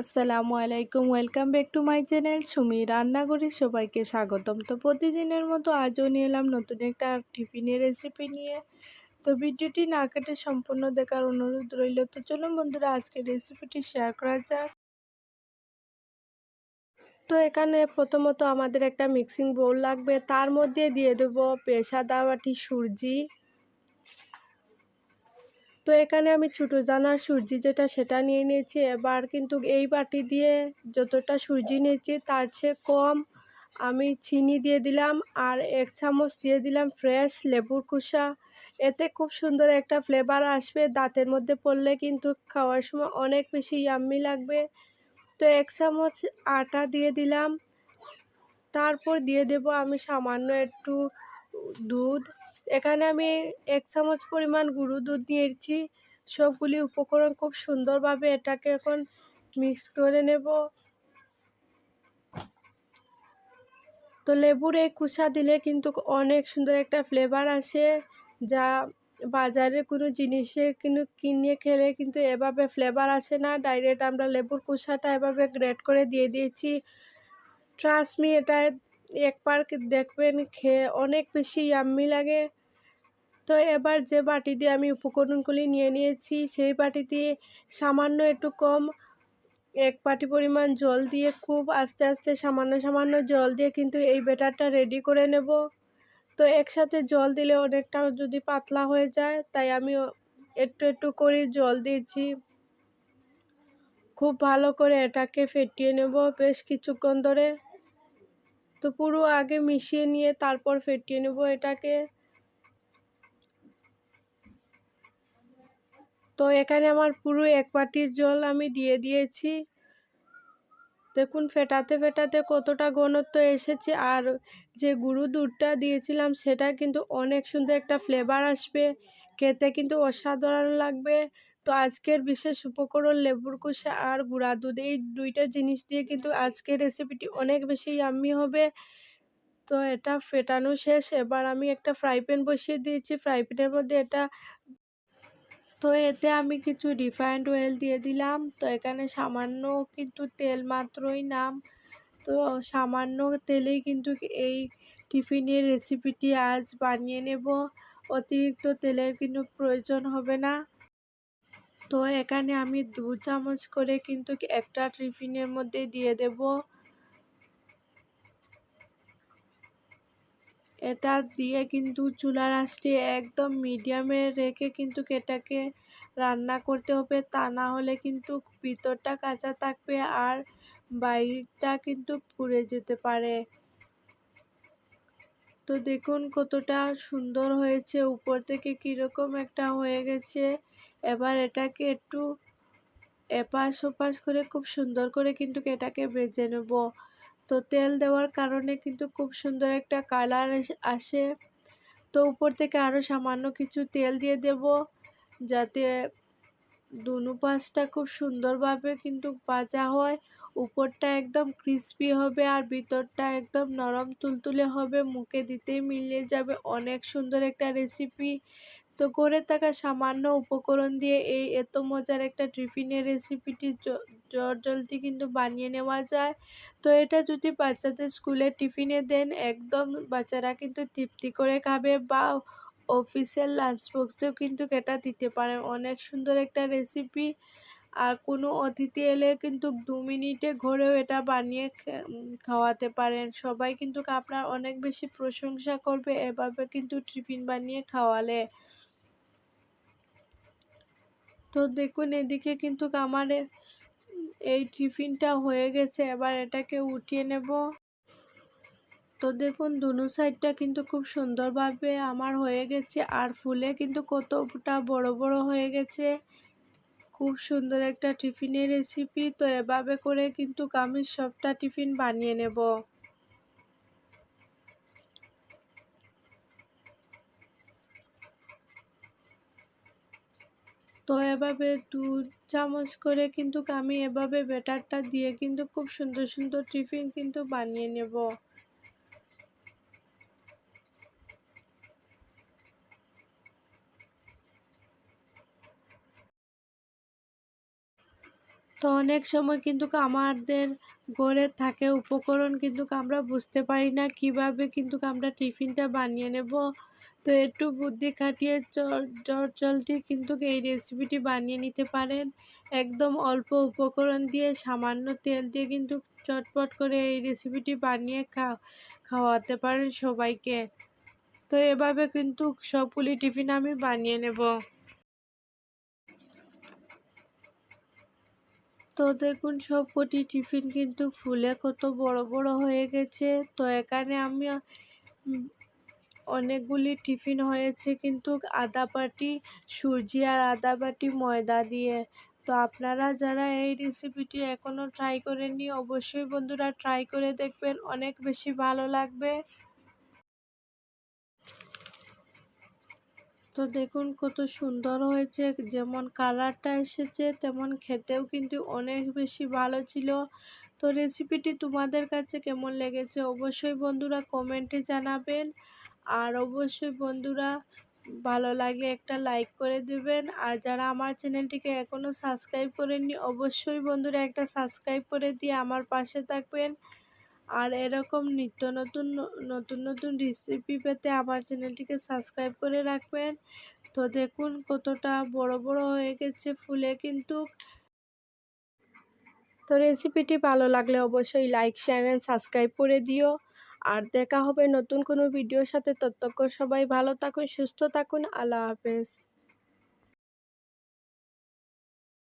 আসসালামু আলাইকুম welcome back to my channel Sumi রান্নাঘরে সবাইকে স্বাগতম। তো প্রতিদিনের মতো আজও নিয়ে এলাম নতুন একটা টিফিনের রেসিপি নিয়ে। তো ভিডিওটি না কেটে সম্পূর্ণ দেখার অনুরোধ রইল। তো চলুন বন্ধুরা আজকে রেসিপিটি শেয়ার করা যাক। তো এখানে প্রথমত আমাদের একটা মিক্সিং বোল লাগবে। তার মধ্যে দিয়ে দেবো পেশাদা বাটি সুরজি তো এখানে আমি ছোটো দানার সূর্যি যেটা সেটা নিয়ে নিয়েছি। এবার কিন্তু এই বাটি দিয়ে যতটা সূর্যি নিয়েছি তার চেয়ে কম আমি চিনি দিয়ে দিলাম আর এক চামচ দিয়ে দিলাম ফ্রেশ লেবুর কুসা এতে খুব সুন্দর একটা ফ্লেভার আসবে, দাঁতের মধ্যে পড়লে কিন্তু খাওয়ার সময় অনেক বেশি ইয়াম্মি লাগবে। তো এক চামচ আটা দিয়ে দিলাম। তারপর দিয়ে দেব আমি সামান্য একটু দুধ। এখানে আমি এক চামচ পরিমাণ গুঁড়ো দুধ নিয়েছি। সবগুলি উপকরণ খুব সুন্দরভাবে এটাকে এখন মিক্স করে নেব। তো লেবুর এই কুসা দিলে কিন্তু অনেক সুন্দর একটা ফ্লেভার আসে, যা বাজারে কোনো জিনিসে কিন্তু কিনে খেলে কিন্তু এভাবে ফ্লেভার আসে না। ডাইরেক্ট আমরা লেবুর কুসাটা এভাবে গ্রেড করে দিয়ে দিয়েছি। ট্রাস্টমি এটা একবার দেখবেন, খেয়ে অনেক বেশি ইয়াম্মি লাগে। তো এবার যে বাটি দিয়ে আমি উপকরণগুলি নিয়ে নিয়েছি, সেই বাটি দিয়ে সামান্য একটু কম এক বাটি পরিমাণ জল দিয়ে, খুব আস্তে আস্তে সামান্য সামান্য জল দিয়ে কিন্তু এই ব্যাটারটা রেডি করে নেব। তো একসাথে জল দিলে অনেকটা যদি পাতলা হয়ে যায়, তাই আমি একটু একটু করে জল দিয়েছি। খুব ভালো করে এটাকে ফেটিয়ে নেব বেশ কিছুক্ষণ ধরে। তো পুরো আগে মিশিয়ে নিয়ে তারপর ফেটিয়ে নেব এটাকে। তো এখানে আমার পুরো এক বাটির জল আমি দিয়ে দিয়েছি। দেখুন, ফেটাতে ফেটাতে কতটা ঘনত্ব এসেছে আর যে গুঁড়ো দুধটা দিয়েছিলাম সেটা কিন্তু অনেক সুন্দর একটা ফ্লেভার আসবে। খেতে কিন্তু অসাধারণ লাগবে। তো আজকের বিশেষ উপকরণ লেবুর কুষা আর গুঁড়া দুধ, এই দুইটা জিনিস দিয়ে কিন্তু আজকের রেসিপিটি অনেক বেশি ইয়াম্মি হবে। তো এটা ফেটানো শেষ। এবার আমি একটা ফ্রাই প্যান বসিয়ে দিয়েছি। ফ্রাই প্যানের মধ্যে এটা তো এতে আমি কিছু রিফাইন্ড অয়েল দিয়ে দিলাম। তো এখানে সামান্য কিন্তু তেল মাত্রই নাম। তো সামান্য তেলেই কিন্তু এই টিফিনের রেসিপিটি আজ বানিয়ে নেব। অতিরিক্ত তেলের কিন্তু প্রয়োজন হবে না। তো এখানে আমি দু চামচ করে কিন্তু একটা টিফিনের মধ্যে দিয়ে দেব। এটা দিয়ে কিন্তু চুলার আঁচটি একদম মিডিয়ামে রেখে কিন্তু এটাকে রান্না করতে হবে। তা না হলে কিন্তু ভিতরটা কাঁচা থাকবে আর বাইরটা কিন্তু পুড়ে যেতে পারে। তো দেখুন কতটা সুন্দর হয়েছে। উপর থেকে কীরকম একটা হয়ে গেছে। এবার এটাকে একটু এপাশ ওপাশ করে খুব সুন্দর করে কিন্তু এটাকে বেজে নেব। তো তেল দেওয়ার কারণে কিন্তু খুব সুন্দর একটা কালার আসে। তো উপর থেকে আরও সামান্য কিছু তেল দিয়ে দেব, যাতে দুনো পাশটা খুব সুন্দরভাবে কিন্তু ভাজা হয়। উপরটা একদম ক্রিস্পি হবে আর ভিতরটা একদম নরম তুলতুলে হবে, মুখে দিতেই মিলিয়ে যাবে। অনেক সুন্দর একটা রেসিপি তো করে থাকা সামান্য উপকরণ দিয়ে এই এত মজার একটা টিফিনের রেসিপিটি জলদি কিন্তু বানিয়ে নেওয়া যায়। তো এটা যদি বাচ্চাদের স্কুলে টিফিনে দেন, একদম বাচ্চারা কিন্তু তৃপ্তি করে খাবে বা অফিসিয়াল লাঞ্চ বক্সেও কিন্তু এটা দিতে পারেন অনেক সুন্দর একটা রেসিপি আর কোনো অতিথি এলে কিন্তু দু মিনিটে ঘরেও এটা বানিয়ে খাওয়াতে পারেন। সবাই কিন্তু আপনার অনেক বেশি প্রশংসা করবে এভাবে কিন্তু টিফিন বানিয়ে খাওয়ালে। তো দেখুন, এদিকে কিন্তু আমার এই টিফিনটা হয়ে গেছে। এবার এটাকে উঠিয়ে নেব। তো দেখুন, দুনো সাইডটা কিন্তু খুব সুন্দরভাবে আমার হয়ে গেছে। আর ফুলে কিন্তু কতটা বড় বড় হয়ে গেছে। খুব সুন্দর একটা টিফিনের রেসিপি। তো এভাবে করে কিন্তু আমি সবটা টিফিন বানিয়ে নেব। তো এভাবে দু চামচ করে কিন্তু আমি এভাবে ব্যাটারটা দিয়ে কিন্তু খুব সুন্দর সুন্দর টিফিন কিন্তু বানিয়ে নেব। তো অনেক সময় কিন্তু আমাদের ঘরে থাকে উপকরণ কিন্তু আমরা বুঝতে পারি না কীভাবে কিন্তু আমরা টিফিনটা বানিয়ে নেব। তো একটু বুদ্ধি খাটিয়ে চট জলদি কিন্তু এই রেসিপিটি বানিয়ে নিতে পারেন। একদম অল্প উপকরণ দিয়ে সামান্য তেল দিয়ে কিন্তু চটপট করে এই রেসিপিটি বানিয়ে খাওয়াতে পারেন সবাইকে। তো এভাবে কিন্তু সবগুলি টিফিন আমি বানিয়ে নেব। তো দেখুন সবকটি টিফিন কিন্তু ফুলে কত বড় বড় হয়ে গেছে। তো এখানে আমি অনেকগুলি টিফিন হয়েছে, কিন্তু আদা বাটি, সুজি আর আদা বাটি ময়দা দিয়ে। তো আপনারা যারা এই রেসিপিটি এখনও ট্রাই করেননি, অবশ্যই বন্ধুরা ট্রাই করে দেখবেন, অনেক বেশি ভালো লাগবে। তো দেখুন কত সুন্দর হয়েছে, যেমন কালারটা এসেছে, তেমন খেতেও কিন্তু অনেক বেশি ভালো ছিল। তো রেসিপিটি তোমাদের কাছে কেমন লেগেছে, অবশ্যই বন্ধুরা কমেন্টে জানাবেন। আর অবশ্যই বন্ধুরা ভালো লাগলে একটা লাইক করে দেবেন। আর যারা আমার চ্যানেলটিকে এখনও সাবস্ক্রাইব করেননি, অবশ্যই বন্ধুরা একটা সাবস্ক্রাইব করে দিয়ে আমার পাশে থাকবেন। আর এরকম নিত্য নতুন নতুন নতুন রেসিপি পেতে আমার চ্যানেলটিকে সাবস্ক্রাইব করে রাখবেন। তো দেখুন কতটা বড় বড় হয়ে গেছে ফুলে কিন্তু। তো রেসিপিটি ভালো লাগলে অবশ্যই লাইক শেয়ার অ্যান্ড সাবস্ক্রাইব করে দিও। আর দেখা হবে নতুন কোনো ভিডিওর সাথে। ততক্ষণ সবাই ভালো থাকুন, সুস্থ থাকুন। আল্লাহ হাফেজ।